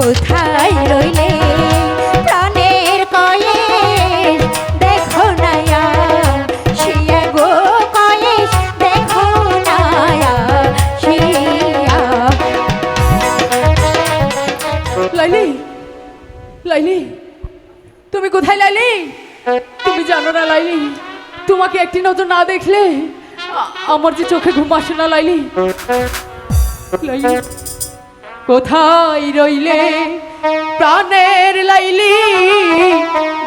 কোথায় রইলে? প্রাণের কয়ে, দেখো নায়া গো কয়ে, দেখো নায়া, শিয়া। লাইলি তুমি কোথায় লাইলি? তুমি জানো না লাইলি, তোমাকে একটি নজর না দেখলে আমার যে চোখে ঘুম আসে না লাইলি। লাইলি কোথায় রইলে? প্রাণের লাইলি,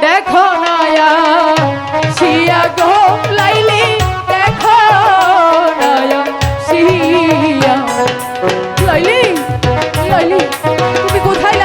দেখো নায়া। শিয়া গো লাইলি, দেখো নায়া। শিয়া। লাইলি লাইলি, তুমি কোথায়